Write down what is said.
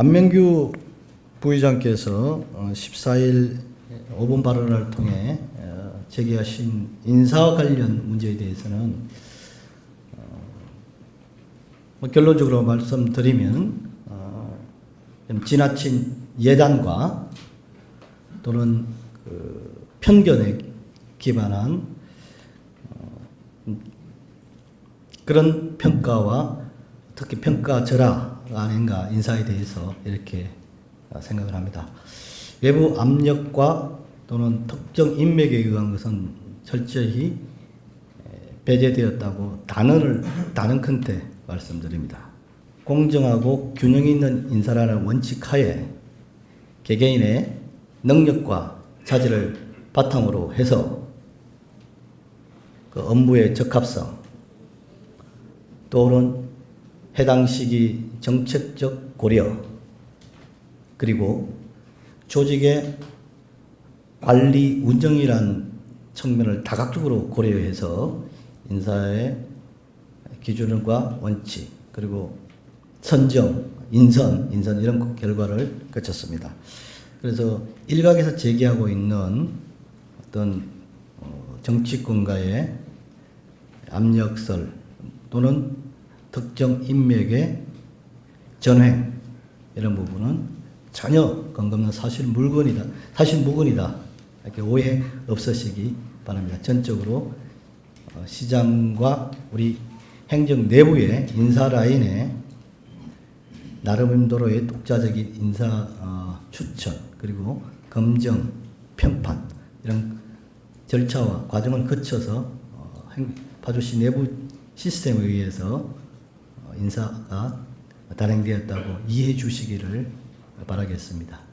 안명규 부의장께서 어, 14일 5분 발언을 통해 어, 제기하신 인사 관련 문제에 대해서는 어, 뭐 결론적으로 말씀드리면 어, 좀 지나친 예단과 또는 그 편견에 기반한 어, 음, 그런 평가와 특히 평가절하가 아닌가 인사에 대해서 이렇게 어, 생각을 합니다. 외부 압력과 또는 특정 인맥에 의한 것은 철저히 에, 배제되었다고 단언을 단언 큰테 말씀드립니다. 공정하고 균형 있는 인사라는 원칙 하에 개개인의 능력과 자질을 바탕으로 해서 그 업무의 적합성 또는 해당 시기 정책적 고려 그리고 조직의 관리 운영이란 측면을 다각적으로 고려해서 인사의 기준과 원칙 그리고 선정, 인선, 인선 이런 결과를 거쳤습니다. 그래서 일각에서 제기하고 있는 어떤 어, 정치권과의 압력설 또는 특정 인맥의 전횡 이런 부분은 전혀 근거없는 사실 물건이다, 사실 무근이다 이렇게 오해 없으시기 바랍니다. 전적으로 어, 시장과 우리 행정 내부의 인사 라인에 나름대로의 독자적인 인사 어, 추천 그리고 검정 편판 이런 절차와 과정을 거쳐서 어, 행- 파주시 내부 시스템에 의해서 어, 인사가 단행되었다고 이해해 주시기를 바라겠습니다.